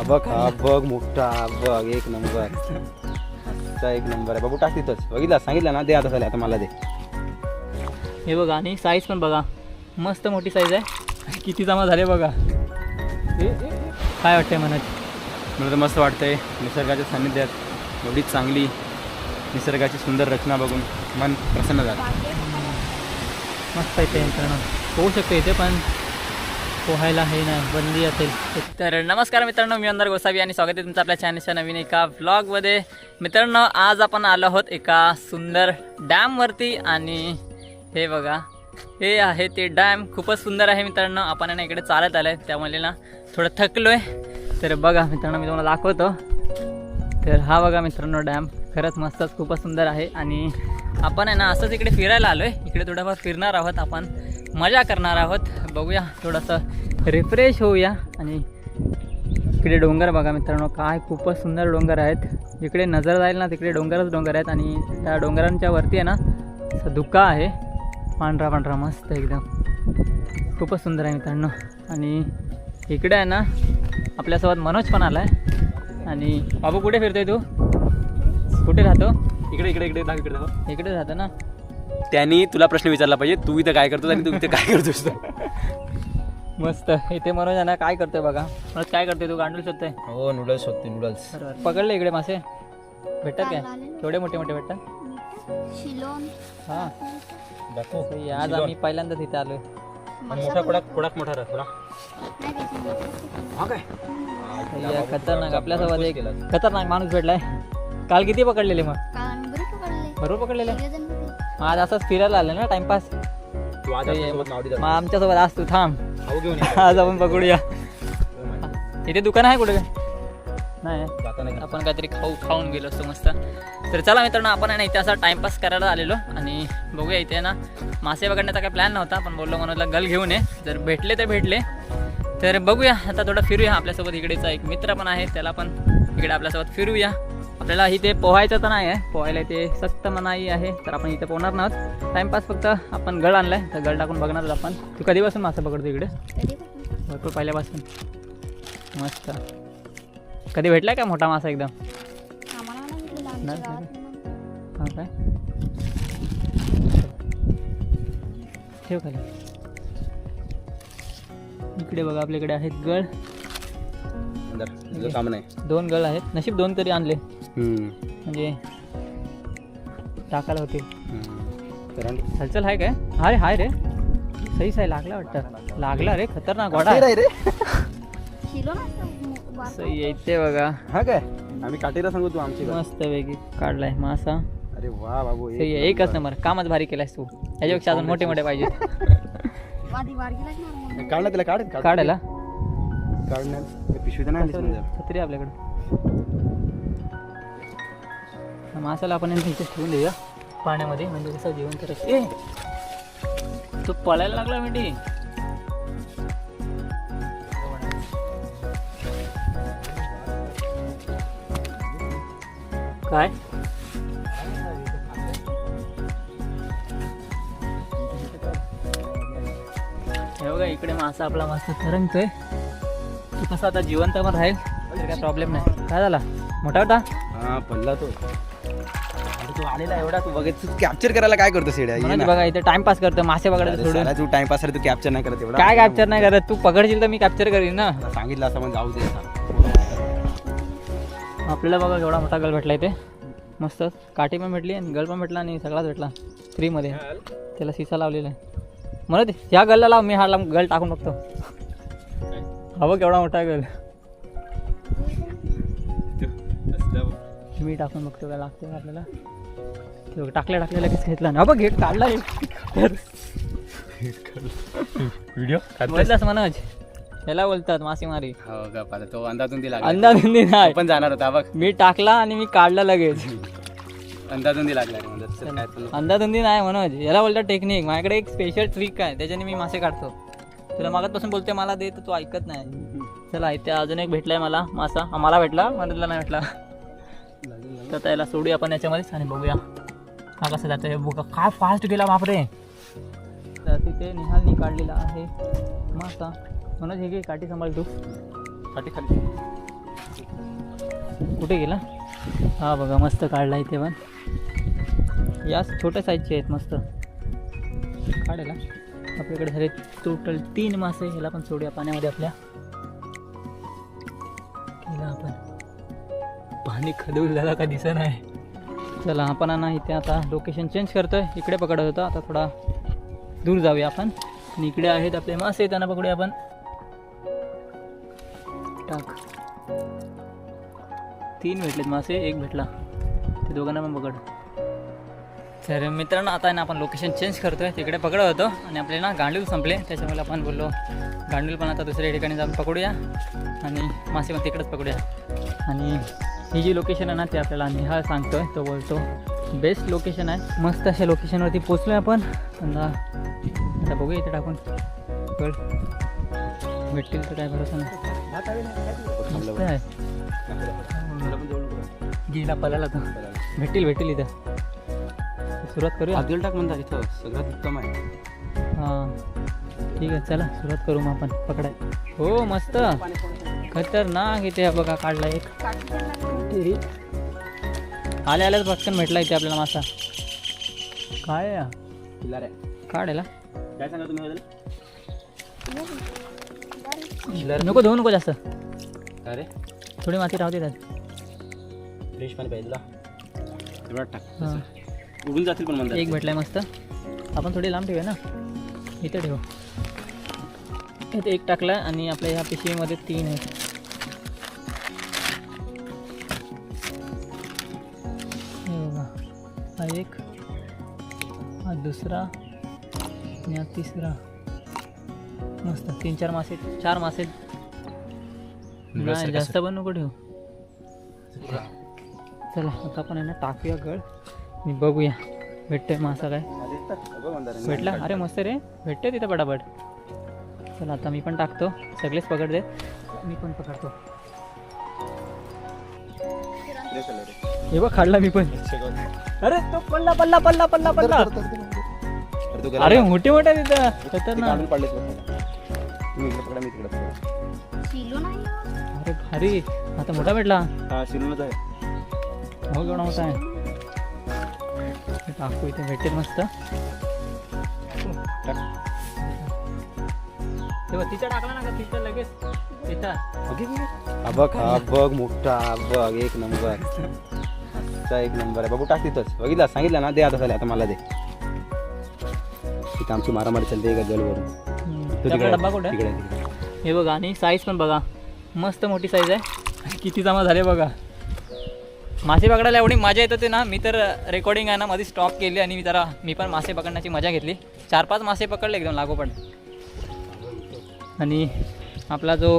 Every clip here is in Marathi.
हा बघ हा बघ मोठा हा बघ एक नंबर. असा एक नंबर आहे. बाबू टाक तिथंच. बघितलं सांगितलं ना? दे आता चालेल आता मला दे. हे बघा आणि साईज पण बघा. मस्त मोठी साईज आहे. किती जमा झाले बघा. ए, ए, ए. काय वाटतंय मनात? मला तर मस्त वाटतंय. निसर्गाच्या सान्निध्यात एवढी चांगली निसर्गाची सुंदर रचना बघून मन प्रसन्न झालं. मस्त आहे ते यंत्रणा. होऊ शकते इथे पण पोहायला हे नाही बंदी असेल. तर नमस्कार मित्रांनो मी अंदर गोसावी आणि स्वागत आहे तुमचं आपल्या चॅनलच्या नवीन एका व्लॉगमध्ये मित्रांनो आज आपण आलो आहोत एका सुंदर डॅमवरती आणि हे बघा हे आहे ते डॅम. खूपच सुंदर आहे मित्रांनो आपण आहे ना इकडे चालत आलं आहे त्यामुळे ना थोडं थकलो आहे तर बघा मित्रांनो मी तुम्हाला दाखवतो. तर हा बघा मित्रांनो डॅम. खरंच मस्तच खूपच सुंदर आहे. आणि आपण आहे ना असंच इकडे फिरायला आलो आहे इकडे थोडंफार फिरणार आहोत आपण. मजा करणार आहोत बघूया थोडंसं रिफ्रेश होऊया आणि इकडे डोंगर बघा मित्रांनो काय खूपच सुंदर डोंगर आहेत जिकडे नजर जाईल ना तिकडे डोंगरच डोंगर आहेत आणि त्या डोंगरांच्या वरती आहे ना असं धुका आहे पांढरा पांढरा मस्त एकदम खूपच सुंदर आहे मित्रांनो आणि इकडे आहे ना आपल्यासोबत मनोज पण आला आहे आणि बाबू कुठे फिरतोय तू कुठे राहतो इकडे इकडे इकडे दाख इकडे दाख. इकडे राहतो ना त्यांनी तुला प्रश्न विचारला पाहिजे तू इथं काय करतोस आणि तू इथं काय करतोस? मस्त. इथे मनोज आहे ना काय करतोय बघा. मनोज काय करतोय तू? गांडूल शोधतोय. हो नूडल्स शोधते नूडल्स बरोबर. पकडले इकडे मासे. भेटतात काय. केवढे मोठे मोठे भेटतात? शिलोन. हा. दाखव. सही आहे. आज आम्ही पहिल्यांदाच इथे आलोय. मोठा कोडाक कोडाक मोठा राहतो ना नाही त्याच्यामध्ये. हा काय? सही आहे. खतरनाक आपल्यासोबत एक खतरनाक माणूस भेटलाय. काल किती पकडलेले मग? काल आम्ही बरे पकडले. बरोबर पकडलेले. सगळेजण. मग आज असंच फिरायला आलं ना टाइमपास तू आज सही आहे. आपल्यासोबत नाव दे मग आमच्यासोबत आज तू थांब. खाऊ घेऊन ये. आज आपण पकडूया हो. इथे दुकान आहे कुठे? नाही. घे. आपण काहीतरी खाऊ खाऊन गेलो असतो मस्त. तर चला मित्रांनो आपण आहे ना इथे असा टाइमपास करायला आलेलो आणि बघूया इथे ना मासे पकडण्याचा काही प्लॅन नव्हता पण बोललो मनोजला गल घेऊन ये. जर भेटले तर भेटले. तर बघूया आता थोडं फिरूया आपल्यासोबत. इकडेचा एक मित्र पण आहे त्याला पण इकडे आपल्यासोबत फिरूया. आपल्याला इथे पोहायचं तर नाही आहे पोहायला इथे सक्त मनाई आहे. तर आपण इथे पोहणार नाहोत. टाइमपास फक्त आपण गळ आणलाय. तर गळ टाकून बघणार आपण. तू कधीपासून मासे पकडतो इकडे? भरपूर पहिल्यापासून. मस्त. कधी भेटलाय का मोठा मासा एकदम? हा काय? ठेव खाली. इकडे बघा आपल्याकडे आहेत गळ काम नाही. दोन गळ आहेत. नशीब दोन तरी आणले. हम्म. म्हणजे टाकायला होतील हम्म. तर आणि- हलचल आहे काय हा रे हाय रे सही साई लागला वाटतं लागला रे खतरनाक वाडा आहे. शिलोन असतं मो- वाटतं. सही आहे इथे बघा हा काय आम्ही काटेला सांगू तू आमची. मस्त वेगळी काढलाय मासा अरे वा बाबू एक सही आहे एकच नंबर कामच भारी केलायस तू याच्यापेक्षा अजून मोठे मोठे पाहिजे वादी मग. नंबर. काढ त्याला. काढायला काढ ना ते पिशवी तर नाही. छत्री आहे आपल्याकडे मासाला आपण यांना इथे ठेवून देऊया. पाण्यामध्ये म्हणजे कसं जेवण करत ए तो पळायला लागला मेंढी. काय? हे बघा इकडे मासा आपला मस्त तरंगतोय. तू कसं आता जिवंत पण राहील काय प्रॉब्लेम नाही. काय झाला? मोठा होता? हा पडला तो. तू आलेला एवढा तू बघत तू कॅप्चर करायला काय करतो सेड्या ये म्हणून ना. बघा इथे टाइमपास करतो मासे पकडायचं अरे सोडून. साला तू टाइमपास तू कॅप्चर नाही करत एवढा. काय कॅप्चर नाही करत? तू पकडशील तर मी कॅप्चर करीन ना. मला सांगितलं असं मग जाऊ दे आता. आपल्याला बघा केवढा मोठा गल भेटला इथे. मस्त. काठी पण भेटली आणि गल पण भेटला आणि सगळाच भेटला. फ्रीमध्ये त्याला सिसा लावलेला आहे. म्हणत ह्या गलला लाव मी हा लाव गल टाकून बघतो. हवं केवढा मोठा गल मी टाकून बघतो काय लागते का आपल्याला. ते टाकल्या टाकल्या लगेच घेतला ना बघ घेत काढला व्हिडिओ बोललास मनोज? याला बोलतात मासेमारी हो का पाहता तो अंदाजून दिला अंदाधुंदी नाही. पण जाणार होता बघ. मी टाकला आणि मी काढला लगेच. अंदाजून दिला लागला म्हणजे अंदाधुंदी नाही मनोज. याला बोलतात टेक्निक माझ्याकडे एक स्पेशल ट्रिक आहे त्याच्याने मी मासे काढतो. तुला मागतपासून बोलते मला दे तर तू ऐकत नाही. चला इथे अजून एक भेटलाय मला मासा. मला भेटला मनोजला नाही भेटला. तर त्याला सोडूया आपण याच्यामध्येच आणि बघूया. हा कसं जातं हे बघा. काय फास्ट गेला बापरे. तर तिथे निहालनी काढलेला आहे. मासा मनोज हे घे काठी सांभाळ तू. पाठी खाली. कुठे गेला? हा बघा मस्त काढला इथे पण. या छोट्या साईजचे आहेत मस्त. काढायला. आपल्याकडे झाले टोटल तीन मासे ह्याला पण सोडूया पाण्यामध्ये आपल्या. केला आपण. पाणी खदूल झाला का दिसत नाही चला आपण ना इथे आता लोकेशन चेंज करतोय. इकडे पकडत होतो. आता थोडा दूर जाऊया आपण. आणि इकडे आहेत आपले मासे. त्यांना पकडूया आपण. टाक. तीन भेटलेत मासे एक भेटला. ते दोघांना पण पकड. तर मित्रांनो आता आहे ना आपण लोकेशन चेंज करतोय. तिकडे पकडत होतो. आणि आपले ना गांडूल संपले. त्याच्यामुळे आपण बोललो गांडूल पण आता दुसऱ्या ठिकाणी जाऊन पकडूया. आणि मासे पण तिकडेच पकडूया. आणि ही जी लोकेशन आहे ना ते आपल्याला निहाळ सांगतोय. तो बोलतो बेस्ट लोकेशन आहे. मस्त अशा लोकेशनवरती पोचलोय आपण. समजा आता बघूया इथे टाकून. कळ भेटतील तर काय भरोसा नाही. मस्त आहे. गेला पलाला तो. भेटतील भेटतील इथं. सुरुवात करूया. अब्दुल टाक म्हणतात इथं. सगळ्यात उत्तम आहे. हां. ठीक आहे चला. सुरुवात करू मग आपण. पकडाय. हो मस्त. खतरनाक इथे बघा काढला एक. टिरी. आल्या आल्याच पटकन भेटला इथे आपल्याला मासा. काय आहे हा? किल्लार आहे काढायला काय सांगा तुम्ही नको धुवू नको जास्त. अरे थोडी माती राहते त्यात. फ्रेश पाणी पाहिजे तुला. तेवढा टाक. हां. उडून जातील पण म्हणतात. एक भेटलाय मस्त. आपण थोडी लांब ठेवूया ना. इथे ठेवू. इथे एक टाकला आणि आपल्या ह्या पिशवीमध्ये तीन आहेत. एक हा दुसरा आणि हा तिसरा. मस्त तीन चार मासे चार मासे. नाही जास्त पण नको ठेवू. चला. आता आपण आहे ना टाकूया गळ. आणि बघूया भेटतोय मासा काय? भेटला? अरे मस्त रे. भेटते तिथं पटापट. चला आता मी पण टाकतो. सगळेच पकडते मी पण पकडतो. हे बघ काढला मी पण. अरे तो पडला पडला पडला पडला पडला अरे मोठे मोठे तिथं खतरनाक पडलेच तुम्ही इकडे पकडा मी तिकडे पकडा. अरे भारी. आता मोठा भेटला. हा शिरूनच आहे. हो केवढा मोठा आहे. हे टाकू इथे भेटेल मस्त. तेव्हा तिच्या टाकला ना का? तिथं लगेच. हा बघ हा बघ मोठा बघ एक नंबर. असा एक नंबर आहे. बाबू टाक तिथंच. बघितला सांगितलं ना? दे आता चालेल आता मला दे. तिथं आमची मारामारी चालते का जलवरून. हम्म. त्याचा डब्बा कुठे? आहे? तिकडे. हे बघा आणि साईज पण बघा. मस्त मोठी साईज आहे. किती जमा झाले बघा. मासे पकडायला एवढी मजा येत होती ना? मी तर रेकॉर्डिंग आहे ना मध्ये स्टॉप केली आणि मी जरा मी पण मासे पकडण्याची मजा घेतली. चार पाच मासे पकडले एकदम लागोपाठ. आणि आपला जो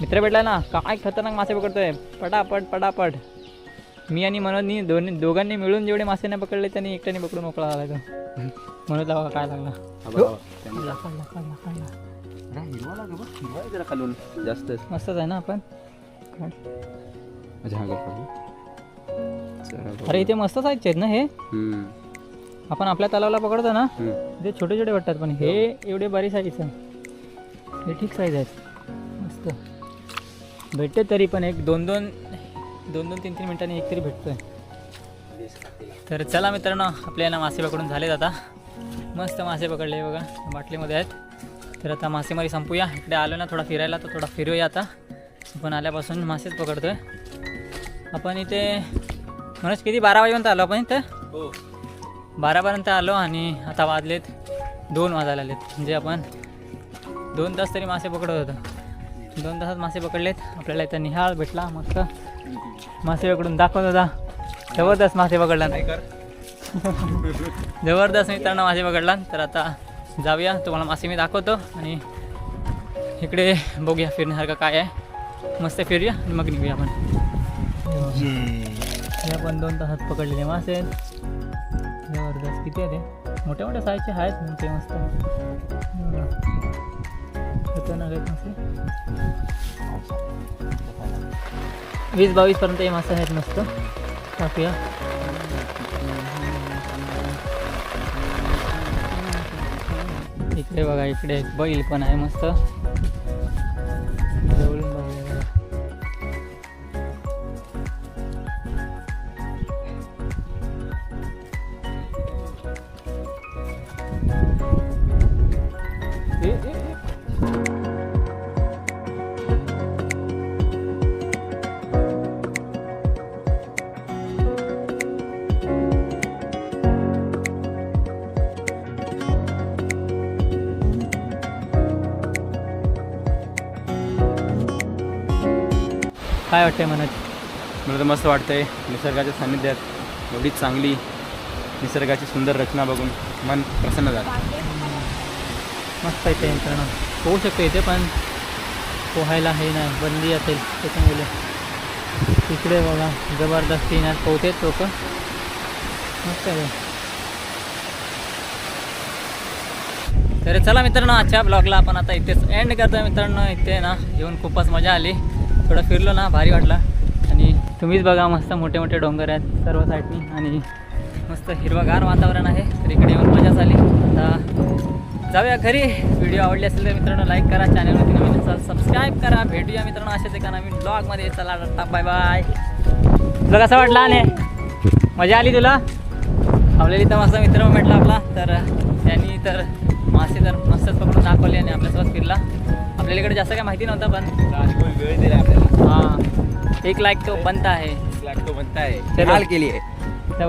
मित्र भेटला ना काय खतरनाक मासे पकडतोय. पटापट पटापट. मी आणि मनोजनी दोन्ही दोघांनी मिळून जेवढे मासे नाही पकडले त्यांनी एकट्याने पकडून मोकळा झाला तो. मनोजला बघा काय लागला? हा हा जास्तच मस्तच आहे ना आपण? हा. अरे इथे मस्त साईजचे आहेत ना हे? आपण आपल्या तलावाला पकडतो ना. ते छोटे छोटे वाटतात पण हे एवढे बारी साईज हे ठीक साईज आहेत. मस्त. भेटते तरी पण एक दोन दोन दोन दोन तीन तीन मिनिटांनी एक तरी भेटतोय. तर चला मित्रांनो आपल्या ना मासे पकडून झालेत आता. मस्त मासे पकडले बघा बाटलीमध्ये आहेत. तर आता मासेमारी संपूया. इकडे आलो ना थोडा फिरायला तर थोडा फिरूया आता. आपण आल्यापासून मासेच पकडतोय. आपण इथे मनोज किती? बारा वाजेपर्यंत आलो आपण इथं? हो. बारापर्यंत आलो आणि आता वाजलेत दोन वाजायला आलेत म्हणजे आपण दोन तास तरी मासे पकडत होतो. दोन तासात मासे पकडलेत. आपल्याला इथं निहाळ भेटला मस्त. मासे पकडून दाखवत होता. जबरदस्त मासे पकडला. जबरदस्त मित्रांनो मासे पकडला. तर आता जाऊया. तुम्हाला मासे मी दाखवतो आणि इकडे बघूया फिरण्यासारखं काय आहे. मस्त फिरूया आणि मग निघूया आपण. हे आपण दोन तासात पकडलेले मासे. आहेत जबरदस्त. किती आहे ते मोठ्या मोठ्या साईजचे आहेत मोठे मस्त. ना काही मासे वीस बावीसपर्यंत हे मासे आहेत मस्त. टाकूया. इकडे बघा इकडे एक बैल पण आहे मस्त. काय वाटतंय मनात? मला तर मस्त वाटतंय. निसर्गाच्या सान्निध्यात एवढी चांगली निसर्गाची सुंदर रचना बघून मन प्रसन्न झालं. मस्त आहे ते यंत्रणा पोहू शकतो इथे पण पोहायला हे नाही बंदी असेल त्याच्यामुळे. तिकडे बघा जबरदस्ती ना पोहतेच लोक. मस्त आहे. तर चला मित्रांनो आजच्या ब्लॉगला आपण आता इथेच एंड करतोय मित्रांनो. इथे ना येऊन खूपच मजा आली. थोडं फिरलो ना भारी वाटला. आणि तुम्हीच बघा मस्त मोठे मोठे डोंगर आहेत सर्व साईडनी. आणि मस्त हिरवागार वातावरण आहे. तर इकडे येऊन मजा झाली. आता जाऊया घरी. व्हिडिओ आवडली असेल तर मित्रांनो लाईक करा. चॅनलवरती नवीन असाल सबस्क्राईब करा. भेटूया मित्रांनो अशाच एका नवीन ब्लॉगमध्ये चला टाटा बाय बाय तुला कसं वाटलं आणि मजा आली तुला? आवलेली तर मस्त मित्र भेटला आपला. तर त्यांनी तर मासे तर मस्तच पकडून दाखवले आणि आपल्यासोबत फिरला. आपल्याला इकडे जास्त काय माहिती नव्हतं पण वेळ दिला आपल्याला? हां एक लाईक तो बनता आहे. तो बनता आहे. चलो. केली आहे.